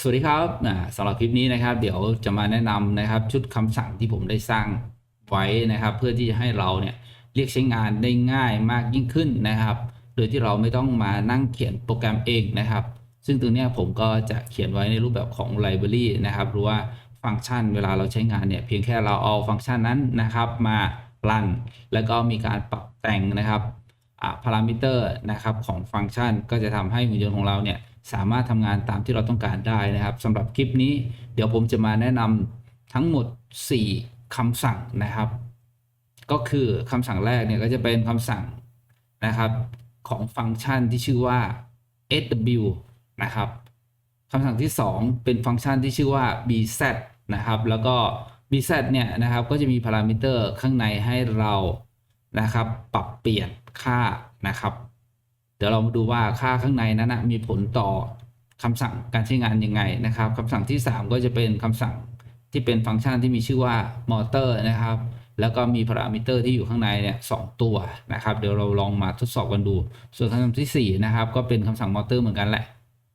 สวัสดีครับสำหรับคลิปนี้นะครับ เดี๋ยวจะมาแนะนำนะครับ ชุดคำสั่งที่ผมได้สร้างไว้นะครับ เพื่อที่จะให้เราเนี่ยเรียกใช้งานได้ง่ายมากยิ่งขึ้นนะครับ โดยที่เราไม่ต้องมานั่งเขียนโปรแกรมเองนะครับ ซึ่งตัวเนี้ผมก็จะเขียนไว้ในรูปแบบของ library นะครับหรือว่าฟังก์ชันเวลาเราใช้งานเนี่ยเพียงแค่เราเอาฟังก์ชันนั้นนะครับ มารันแล้วก็มีการปรับแต่งนะครับพารามิเตอร์นะครับของฟังก์ชันก็จะทำให้หุ่นยนต์ของเราเนี่ย สามารถทำงานตามที่เราต้องการได้นะครับสำหรับคลิปนี้เดี๋ยวผมจะมาแนะนำทั้งหมด 4คำสั่งนะครับ ก็คือคำสั่งแรกเนี่ยก็จะเป็นคำสั่งนะครับของฟังก์ชันที่ชื่อว่า sw นะครับคำสั่งที่ 2 เป็นฟังก์ชันที่ชื่อว่า bz นะครับ แล้วก็ bz เนี่ยนะครับก็จะมีพารามิเตอร์ข้างในให้เรานะครับ ปรับเปลี่ยนค่านะครับ เดี๋ยวเรามาดูว่าค่าข้างในนั้นนะมีผลต่อคำสั่งการใช้งานยังไงนะครับคำสั่งที่ 3 ก็จะเป็นคำสั่งที่เป็นฟังก์ชันที่มีชื่อว่ามอเตอร์นะครับแล้วก็มีพารามิเตอร์ที่อยู่ข้างในเนี่ยสตัวนะครับเดี๋ยวเราลองมาทดสอบกันดู ส่วนคำสั่งที่4นะครับก็เป็นคำสั่งมอเตอร์เหมือนกันแหละ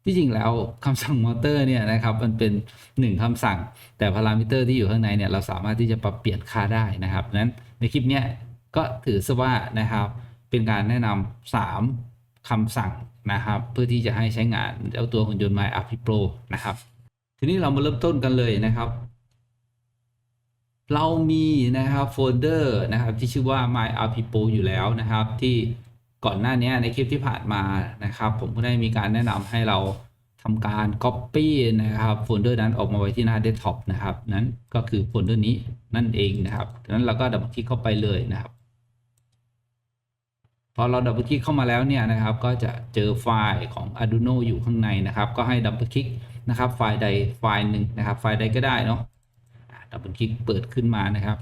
ที่จริงแล้วคำสั่งมอเตอร์เนี่ยนะครับมันเป็น 1คำสั่ง แต่พารามิเตอร์ที่อยู่ข้างในเนี่ยเราสามารถที่จะปรับเปลี่ยนค่าได้นะครับนั้นในคลิปเนี้ยก็ถือซะว่านะครับเป็นการแนะนำ3 คำสั่งนะครับ เพื่อที่จะให้ใช้งานเจ้าตัวหุ่นยนต์ My RP Pro นะครับ ทีนี้เรามาเริ่มต้นกันเลยนะครับ เรามีนะครับโฟลเดอร์นะครับที่ชื่อว่า My RP Pro อยู่แล้วนะครับ ที่ก่อนหน้านี้ในคลิปที่ผ่านมานะครับ ผมก็ได้มีการแนะนำให้เราทำการ Copy นะครับโฟลเดอร์นั้นออกมาไว้ที่หน้า Desktop นะครับ นั้นก็คือโฟลเดอร์นี้นั่นเองนะครับดังนั้นเราก็ดับคลิกเข้าไปเลยนะครับ พอเราดับเบิลคลิกเข้ามาแล้วเนี่ยนะครับ ก็จะเจอไฟล์ของ Arduino อยู่ข้างในนะครับ ก็ให้ดับเบิลคลิกนะครับไฟล์ใดไฟล์หนึ่งนะครับ ไฟล์ใดก็ได้เนาะดับเบิลคลิกเปิดขึ้นมานะครับ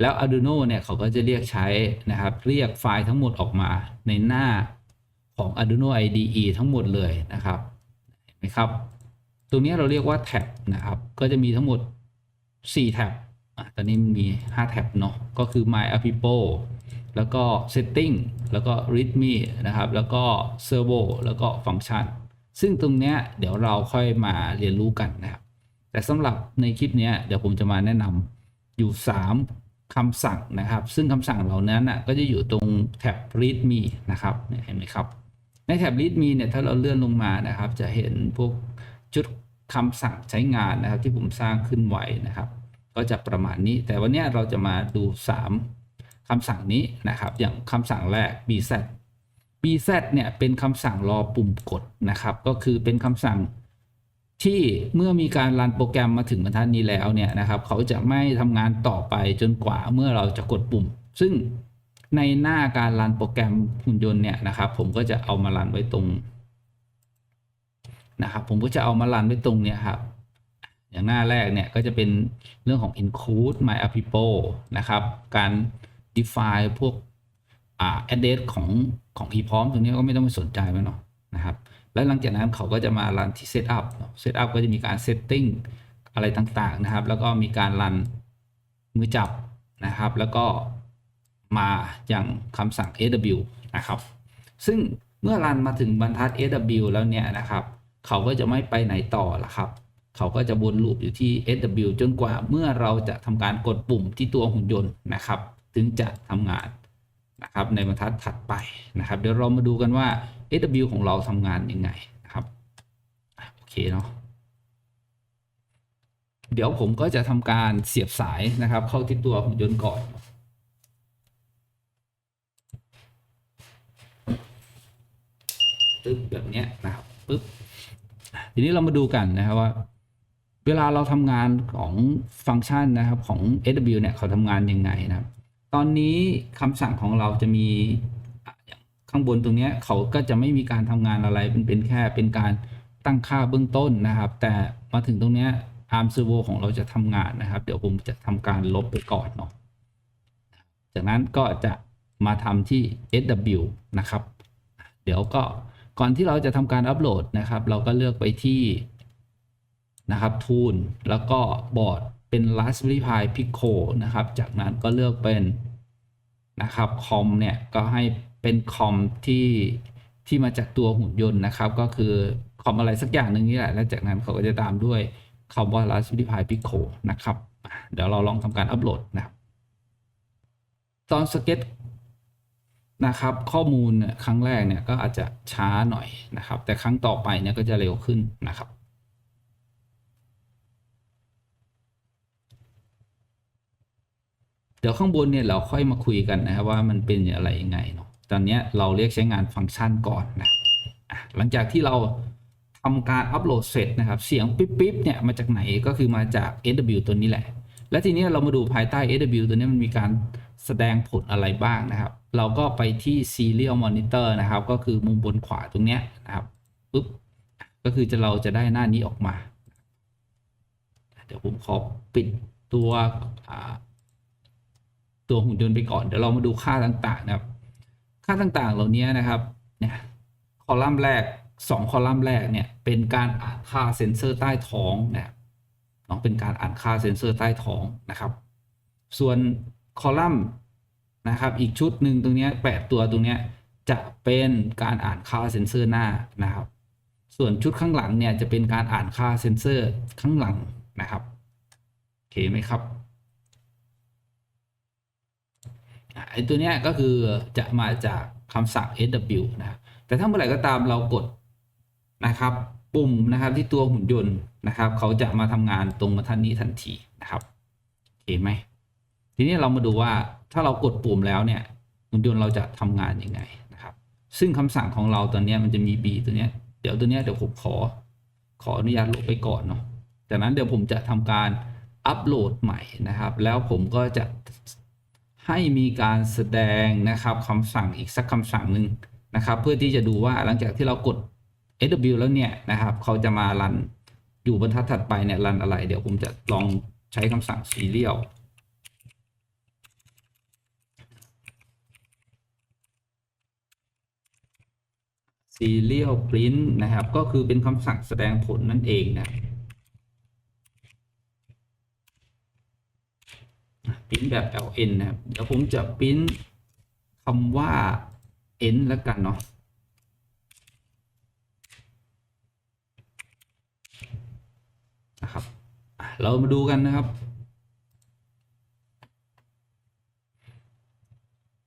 แล้ว Arduino เนี่ยเขาก็จะเรียกใช้นะครับ เรียกไฟล์ทั้งหมดออกมาในหน้าของ Arduino IDE ทั้งหมดเลยนะครับเห็นไหมครับ ตรงนี้เราเรียกว่าแท็บนะครับ ก็จะมีทั้งหมด 4 แท็บอะตอนนี้มันมี 5 แท็บเนาะก็คือ My a p i p o แล้วก็ Setting แล้วก็ README นะครับ แล้วก็ Servo แล้วก็ Function ซึ่งตรงเนี้ยเดี๋ยวเราค่อยมาเรียนรู้กันนะครับ แต่สำหรับในคลิปนี้เดี๋ยวผมจะมาแนะนำอยู่ 3คำสั่งนะครับ ซึ่งคำสั่งเหล่านั้นน่ะก็จะอยู่ตรงแท็บ README นะครับเห็นไหมครับ ในแท็บ README เนี่ยถ้าเราเลื่อนลงมานะครับ จะเห็นพวกชุดคำสั่งใช้งานนะครับที่ผมสร้างขึ้นไว้นะครับ ก็จะประมาณนี้ แต่วันนี้เราจะมาดู 3 คำสั่งนี้นะครับ อย่างคำสั่งแรก bz bz เนี่ยเป็นคำสั่งรอปุ่มกดนะครับ ก็คือเป็นคำสั่งที่เมื่อมีการรันโปรแกรมมาถึงบรรทัดนี้แล้วเนี่ยนะครับเขาจะไม่ทำงานต่อไปจนกว่าเมื่อเราจะกดปุ่ม ซึ่งในหน้าการรันโปรแกรมหุ่นยนต์เนี่ยนะครับ ผมก็จะเอามารันไว้ตรงนะครับ ผมก็จะเอามารันไว้ตรงเนี้ยครับ อย่างหน้าแรกเนี่ยก็จะเป็นเรื่องของ include my a p i p o นะครับ การ define พวกอ่า address ของของ EPROM ตรงนี้ก็ไม่ต้องไปสนใจมันเนาะนะครับ แล้วหลังจากนั้นเขาก็จะมารันที่ setup เนอะ setup ก็จะมีการ setting อะไรต่างๆนะครับ แล้วก็มีการรันมือจับนะครับ แล้วก็มาอย่างคำสั่ง AW นะครับ ซึ่งเมื่อรันมาถึงบรรทัด AW แล้วเนี่ยนะครับ เขาก็จะไม่ไปไหนต่อละครับ เขาก็จะวนลูปอยู่ที่ SW จนกว่าเมื่อเราจะทำการกดปุ่มที่ตัวหุ่นยนต์นะครับ ถึงจะทำงานนะครับในบรรทัดถัดไปนะครับเดี๋ยวเรามาดูกันว่า SW ของเราทำงานยังไงนะครับโอเคเนาะเดี๋ยวผมก็จะทำการเสียบสายนะครับ เข้าที่ตัวหุ่นยนต์ก่อนปึ๊บแบบนี้นะครับปึ๊บทีนี้เรามาดูกันนะครับว่า เวลาเราทำงานของฟังก์ชันนะครับของ SW เนี่ยเขาทำงานยังไงนะครับ ตอนนี้คำสั่งของเราจะมีข้างบนตรงนี้เขาก็จะไม่มีการทำงานอะไรเป็นเป็นแค่เป็นการตั้งค่าเบื้องต้นนะครับ แต่มาถึงตรงนี้ ARM Servo ของเราจะทำงานนะครับ เดี๋ยวผมจะทำการลบไปก่อนเนาะจากนั้นก็จะมาทำที่ SW นะครับ เดี๋ยวก็ก่อนที่เราจะทำการอัปโหลดนะครับ เราก็เลือกไปที่นะครับ Tool แล้วก็บอร์ด เป็น Raspberry Pi Pico นะครับ จากนั้นก็เลือกเป็นนะครับคอมเนี่ยก็ให้เป็นคอมที่ที่มาจากตัวหุ่นยนต์นะครับ ก็คือคอมอะไรสักอย่างหนึ่งนี่แหละ แล้วจากนั้นเขาก็จะตามด้วยคำว่า Raspberry Pi Pico นะครับ เดี๋ยวเราลองทำการอัปโหลดนะครับ ตอนสเก็ตนะครับ ข้อมูลเนี่ยครั้งแรกเนี่ยก็อาจจะช้าหน่อยนะครับ แต่ครั้งต่อไปเนี่ยก็จะเร็วขึ้นนะครับ เดี๋ยวข้างบนเนี่ยเราค่อยมาคุยกันนะครับว่ามันเป็นอะไรยังไงเนาะตอนนี้เราเรียกใช้งานฟังก์ชันก่อนนะหลังจากที่เราทำการอัปโหลดเสร็จนะครับ เสียงปิ๊บปิ๊บเนี่ยมาจากไหนก็คือมาจาก SW ตัวนี้แหละ และทีนี้เรามาดูภายใต้ SW ตัวนี้มันมีการแสดงผลอะไรบ้างนะครับ เราก็ไปที่ Serial Monitor นะครับ ก็คือมุมบนขวาตรงเนี้ยนะครับปุ๊บก็คือจะเราจะได้หน้านี้ออกมา เดี๋ยวผมขอปิดตัว ตัวหุ่นยนต์ไปก่อน เดี๋ยวเรามาดูค่าต่างๆนะครับ ค่าต่างๆเหล่านี้นะครับเนี่ยคอลัมน์แรกสองคอลัมน์แรกเนี่ยเป็นการอ่านค่าเซ็นเซอร์ใต้ท้องนะครับเนาะเป็นการอ่านค่าเซ็นเซอร์ใต้ท้องนะครับ ส่วนคอลัมน์นะครับ อีกชุดหนึ่งตรงนี้แปดตัวตรงนี้จะเป็นการอ่านค่าเซ็นเซอร์หน้านะครับ ส่วนชุดข้างหลังเนี่ยจะเป็นการอ่านค่าเซ็นเซอร์ข้างหลังนะครับโอเคไหมครับ อะ ไอ้ตัวเนี้ยก็คือจะมาจากคำสั่ง sw นะแต่ถ้าเมื่อไหร่ก็ตามเรากดนะครับ ปุ่มนะครับที่ตัวหุ่นยนต์นะครับ เขาจะมาทำงานตรงมาทันนี้ทันทีนะครับโอเคไหมทีนี้เรามาดูว่าถ้าเรากดปุ่มแล้วเนี่ยหุ่นยนต์เราจะทำงานยังไงนะครับ ซึ่งคำสั่งของเราตอนนี้มันจะมี b ตัวเนี้ยเดี๋ยวตัวเนี้ยเดี๋ยวผมขอขออนุญาตลบไปก่อนเนาะจากนั้นเดี๋ยวผมจะทำการอัปโหลดใหม่นะครับ แล้วผมก็จะ ให้มีการแสดงนะครับคำสั่งอีกสักคำสั่งหนึ่งนะครับ เพื่อที่จะดูว่าหลังจากที่เรากด SW แล้วเนี่ยนะครับ เขาจะมารันอยู่บรรทัดถัดไปเนี่ยรันอะไร เดี๋ยวผมจะลองใช้คำสั่ง serial serial print นะครับ ก็คือเป็นคำสั่งแสดงผลนั่นเองนะครับ พิมพ์แบบ ln นะครับเดี๋ยวผมจะพิมพ์คำว่า n แล้วกันเนาะนะครับเรามาดูกันนะครับ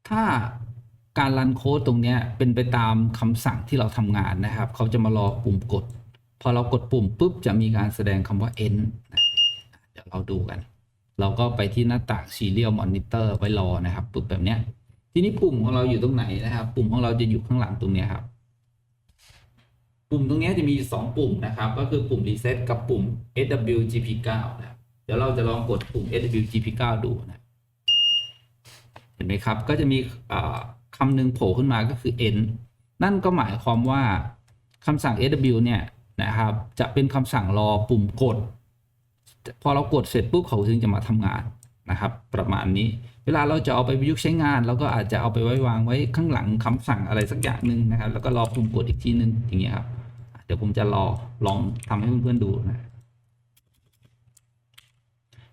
ถ้าการรันโค้ดตรงนี้เป็นไปตามคำสั่งที่เราทำงานนะครับ เขาจะมารอปุ่มกด พอเรากดปุ่มปุ๊บจะมีการแสดงคำว่า n เดี๋ยวเราดูกัน เราก็ไปที่หน้าต่าง Serial Monitor ไว้รอนะครับปุ่มแบบเนี้ยทีนี้ปุ่มของเราอยู่ตรงไหนนะครับ ปุ่มของเราจะอยู่ข้างหลังตรงเนี้ยครับ ปุ่มตรงนี้จะมีอยู่สองปุ่มนะครับ ก็คือปุ่ม Reset กับปุ่ม SWGP9 นะครับเดี๋ยวเราจะลองกดปุ่ม SWGP9 ดูนะเห็นไหมครับ ก็จะมีคำหนึ่งโผล่ขึ้นมาก็คือ n นั่นก็หมายความว่าคำสั่ง sw เนี่ยนะครับ จะเป็นคำสั่งรอปุ่มกด พอเรากดเสร็จปุ๊บเขาถึงจะมาทำงานนะครับ ประมาณนี้ เวลาเราจะเอาไปประยุกต์ใช้งาน เราก็อาจจะเอาไปไว้วางไว้ข้างหลังคำสั่งอะไรสักอย่างหนึ่งนะครับ แล้วก็รอปุ่มกดอีกทีนึงอย่างเงี้ยครับเดี๋ยวผมจะรอลองทำให้เพื่อนๆดูนะ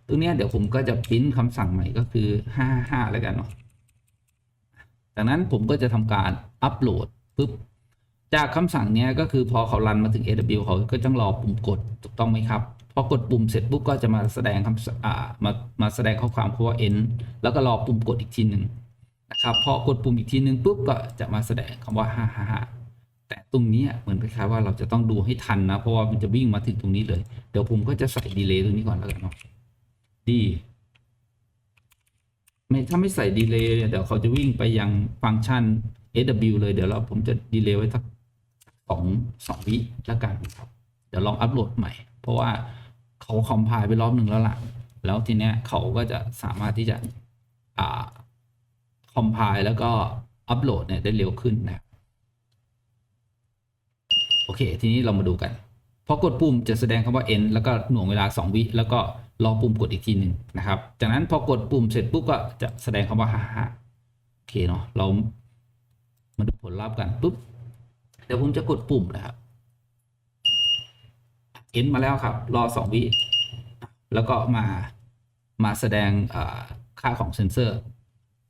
ตรงนี้เดี๋ยวผมก็จะพิมพ์คำสั่งใหม่ก็คือ 55 แล้วกันเนาะ จากนั้นผมก็จะทำการอัปโหลดปุ๊บ จากคำสั่งนี้ก็คือพอเขารันมาถึง AW เขาก็ต้องรอปุ่มกดถูกต้องไหมครับ พอกดปุ่มเสร็จปุ๊บก็จะมาแสดงคำอ่ามามาแสดงข้อความคำว่า end แล้วก็รอปุ่มกดอีกทีหนึ่งนะครับพอกดปุ่มอีกทีหนึ่งปุ๊บก็จะมาแสดงคำว่า555แต่ตรงนี้เหมือนคล้ายๆว่าเราจะต้องดูให้ทันนะ เพราะว่ามันจะวิ่งมาถึงตรงนี้เลย เดี๋ยวผมก็จะใส่ดีเลย์ตรงนี้ก่อนแล้วกันเนาะดีไม่ถ้าไม่ใส่ดีเลย์เดี๋ยวเขาจะวิ่งไปยังฟังก์ชัน SW เลยเดี๋ยวเราผมจะดีเลย์ไว้สักสองสองวิแล้วกันครับ เดี๋ยวลองอัปโหลดใหม่ เพราะว่า เขาคอมไพล์ไปรอบหนึ่งแล้วล่ะ แล้วทีเนี้ยเขาก็จะสามารถที่จะอ่าคอมไพล์แล้วก็อัปโหลดเนี่ยได้เร็วขึ้นนะครับโอเค ทีนี้เรามาดูกันพอกดปุ่มจะแสดงคำว่า end แล้วก็หน่วงเวลา 2 วิแล้วก็รอปุ่มกดอีกทีหนึ่งนะครับ จากนั้นพอกดปุ่มเสร็จปุ๊บก็จะแสดงคำว่าฮ่าฮ่าโอเคเนาะเรามาดูผลลัพธ์กันปุ๊บเดี๋ยวผมจะกดปุ่มนะครับ end มาแล้วครับ รอ2วิแล้วก็มามาแสดงค่าของเซนเซอร์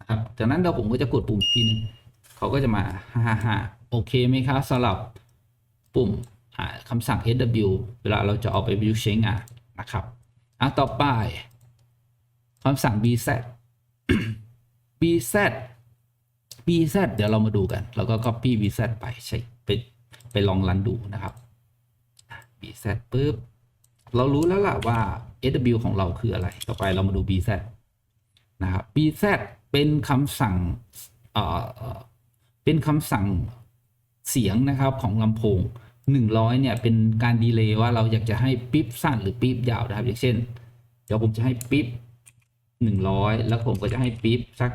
นะครับจากนั้นเราผมก็จะกดปุ่มอีกทีนึงเขาก็จะมาฮ่าฮ่าโอเคไหมครับสำหรับปุ่มคำสั่ง sw เวลาเราจะเอาไปประยุกต์ใช้งานนะครับอะต่อไปคำสั่ง bz bz bz เดี๋ยวเรามาดูกัน แล้วก็ copy bz ไปใช้ไปไปลองรันดูนะครับ bz ปุ๊บเรารู้แล้วล่ะว่า sw ของเราคืออะไร ต่อไปเรามาดู bz นะครับ bz เป็นคำสั่งเอ่อเป็นคำสั่งเสียงนะครับของลำโพง 100 เนี่ย เป็นการดีเลย์ว่าเราอยากจะให้ปิ๊บสั้นหรือปิ๊บยาวนะครับ อย่างเช่น เดี๋ยวผมจะให้ปิ๊บ100 แล้วผมก็จะให้ปิ๊บสัก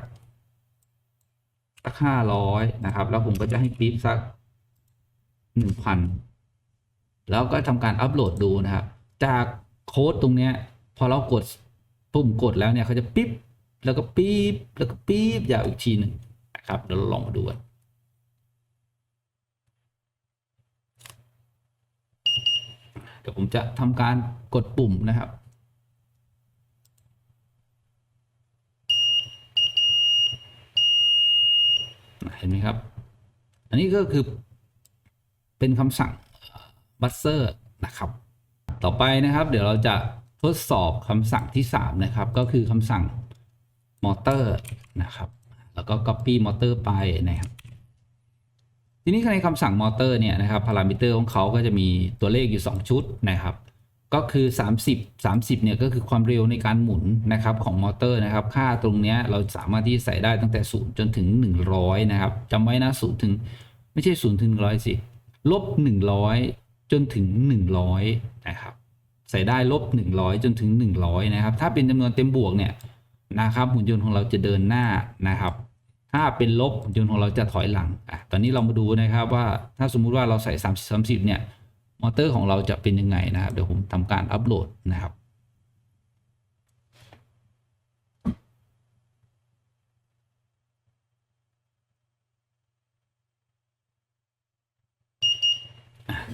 สัก500 นะครับ แล้วผมก็จะให้ปิ๊บสัก 1,000 แล้วก็ทำการอัปโหลดดูนะครับ จากโค้ดตรงเนี้ยพอเรากดปุ่มกดแล้วเนี่ยเขาจะปิ๊บแล้วก็ปี๊บแล้วก็ปี๊บยาวอีกทีหนึ่งนะครับเดี๋ยวเราลองมาดูกันเดี๋ยวผมจะทำการกดปุ่มนะครับ เห็นไหมครับ อันนี้ก็คือเป็นคำสั่ง บัสเซอร์นะครับ ต่อไปนะครับ เดี๋ยวเราจะทดสอบคำสั่งที่ 3 นะครับ ก็คือคำสั่งมอเตอร์นะครับ แล้วก็ copy มอเตอร์ไปนะครับ ทีนี้ในคำสั่งมอเตอร์เนี่ยนะครับพารามิเตอร์ของเขาก็จะมีตัวเลขอยู่ 2 ชุดนะครับก็คือ 30 30เนี่ยก็คือความเร็วในการหมุนนะครับของมอเตอร์นะครับ ค่าตรงเนี้ยเราสามารถที่ใส่ได้ตั้งแต่ 0 จนถึง 100 นะครับจำไว้นะ0ถึง ไม่ใช่0ถึง100 สิ ลบ 100 จนถึง 100 นะครับ ใส่ได้ลบ 100 จนถึง 100 นะครับ ถ้าเป็นจำนวนเต็มบวกเนี่ยนะครับหุ่นยนต์ของเราจะเดินหน้านะครับ ถ้าเป็นลบหุ่นยนต์ของเราจะถอยหลังอะตอนนี้เรามาดูนะครับว่าถ้าสมมุติว่าเราใส่ 30 30 เนี่ย มอเตอร์ของเราจะเป็นยังไงนะครับ เดี๋ยวผมทำการอัปโหลดนะครับ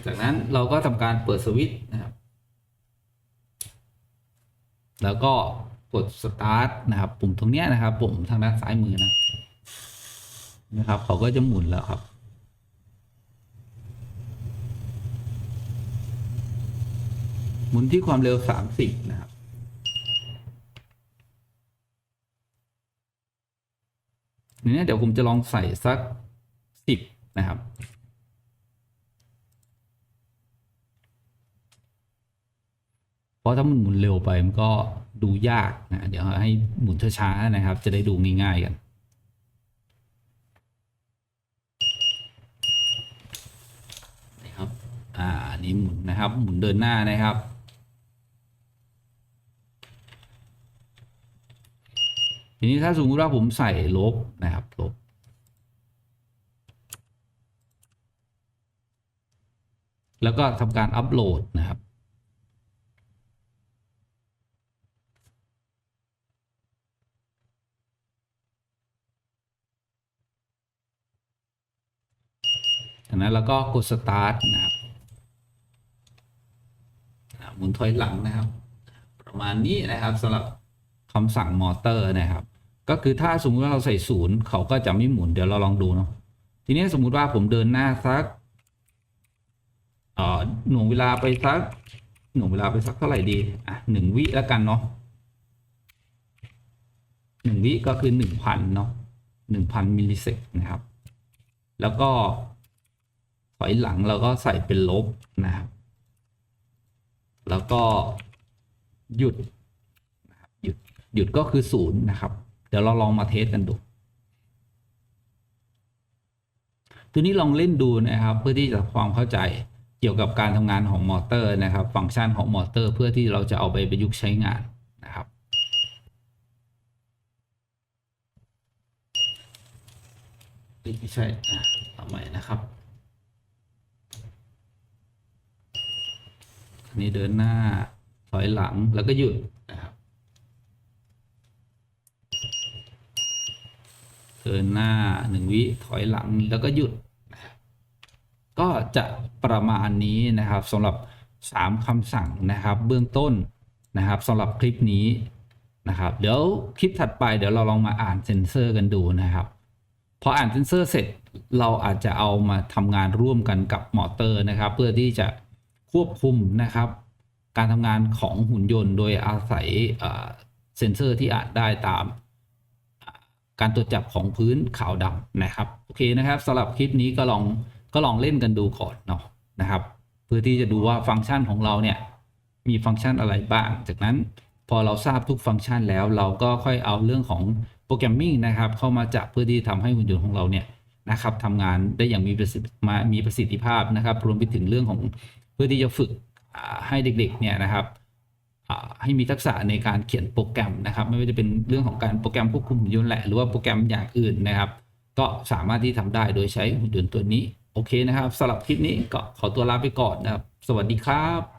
จากนั้นเราก็ทำการเปิดสวิตช์นะครับ แล้วก็กดสตาร์ทนะครับ ปุ่มตรงเนี้ยนะครับ ปุ่มทางด้านซ้ายมือนะนะครับ เขาก็จะหมุนแล้วครับหมุนที่ความเร็ว 30 นะครับทีนี้เดี๋ยวผมจะลองใส่สัก 10 นะครับ เพ ราะถ้ามันหมุนเร็วไปมันก็ดูยากนะเดี๋ยวให้หมุนช้าๆนะครับ จะได้ดูง่ายๆกันนี่ครับอ่าอันนี้หมุนนะครับหมุนเดินหน้านะครับทีนี้ถ้าสมมติว่าผมใส่ลบนะครับลบแล้วก็ทำการอัปโหลดนะครับ นั้นเราก็กดสตาร์ทนะครับหมุนถอยหลังนะครับ ประมาณนี้นะครับสำหรับคำสั่งมอเตอร์นะครับ ก็คือถ้าสมมติว่าเราใส่ศูนย์เขาก็จะไม่หมุนเดี๋ยวเราลองดูเนาะทีนี้สมมุติว่าผมเดินหน้าสักหน่วงเวลาไปสักหน่วงเวลาไปสักเท่าไหร่ดีอะหนึ่งวิแล้วกันเนาะหนึ่งวิก็คือหนึ่งพันเนาะหนึ่งพันมิลลิเซกนะครับ แล้วก็ อยหลังเราก็ใส่เป็นลบนะครับ แล้วก็หยุดนะครับหยุดหยุดก็คือศูนย์นะครับ เดี๋ยวเราลองมาเทสกันดู ตัวนี้ลองเล่นดูนะครับ เพื่อที่จะความเข้าใจเกี่ยวกับการทำงานของมอเตอร์นะครับ ฟังก์ชันของมอเตอร์เพื่อที่เราจะเอาไปประยุกต์ใช้งานนะครับไม่ใช่อะเอาใหม่นะครับ อันนี้เดินหน้าถอยหลังแล้วก็หยุดนะครับ เดินหน้าหนึ่งวิถอยหลังแล้วก็หยุดนะครับก็จะประมาณนี้นะครับสำหรับ 3คำสั่งนะครับ เบื้องต้นนะครับสำหรับคลิปนี้นะครับ เดี๋ยวคลิปถัดไปเดี๋ยวเราลองมาอ่านเซนเซอร์กันดูนะครับพออ่านเซนเซอร์เสร็จเราอาจจะเอามาทำงานร่วมกันกับมอเตอร์นะครับ เพื่อที่จะ ควบคุมนะครับ การทำงานของหุ่นยนต์ โดยอาศัยเอ่อเซนเซอร์ที่อ่านได้ตามการตรวจจับของพื้นขาวดำนะครับ โอเคนะครับสำหรับคลิปนี้ก็ลองก็ลองเล่นกันดูก่อนเนาะนะครับ เพื่อที่จะดูว่าฟังก์ชันของเราเนี่ยมีฟังก์ชันอะไรบ้าง จากนั้นพอเราทราบทุกฟังก์ชันแล้ว เราก็ค่อยเอาเรื่องของโปรแกรมมิ่งนะครับเข้ามาจับเพื่อที่ทำให้หุ่นยนต์ของเราเนี่ยนะครับทำงานได้อย่างมีประสิทธิมามีประสิทธิภาพนะครับ รวมไปถึงเรื่องของ พื่อที่จะฝึกให้เด็กๆเนี่ยนะครับให้มีทักษะในการเขียนโปรแกรมนะครับ ไม่ว่าจะเป็นเรื่องของการโปรแกรมควบคุมหุ่นยนต์แหละหรือว่าโปรแกรมอย่างอื่นนะครับ ก็สามารถที่ทำได้โดยใช้หุ่นยนต์ตัวนี้ โอเคนะครับสำหรับคลิปนี้ก็ขอตัวลาไปก่อนนะครับ สวัสดีครับ